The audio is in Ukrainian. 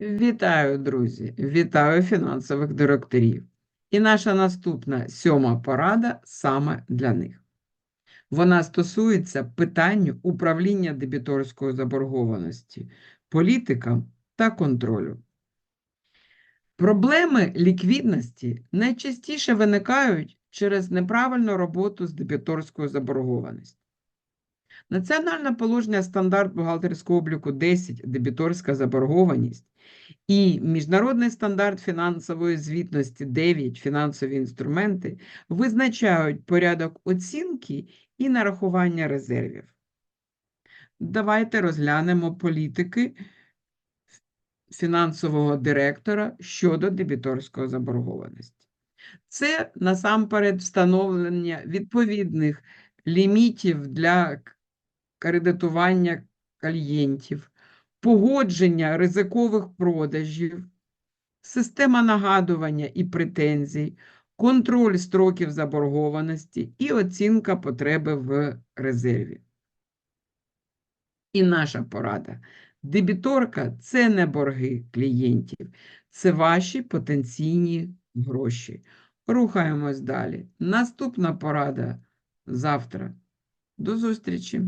Вітаю, друзі! Вітаю фінансових директорів. І наша наступна сьома порада саме для них. Вона стосується питанню управління дебіторською заборгованості, політикам та контролю. Проблеми ліквідності найчастіше виникають через неправильну роботу з дебіторською заборгованістю. Національне положення стандарт бухгалтерського обліку 10 дебіторська заборгованість і Міжнародний стандарт фінансової звітності 9 фінансові інструменти визначають порядок оцінки і нарахування резервів. Давайте розглянемо політики фінансового директора щодо дебіторської заборгованості. Це насамперед встановлення відповідних лімітів для кредитування клієнтів, погодження ризикових продажів, система нагадування і претензій, контроль строків заборгованості і оцінка потреби в резерві. І наша порада. Дебіторка – це не борги клієнтів, це ваші потенційні гроші. Рухаємось далі. Наступна порада завтра. До зустрічі!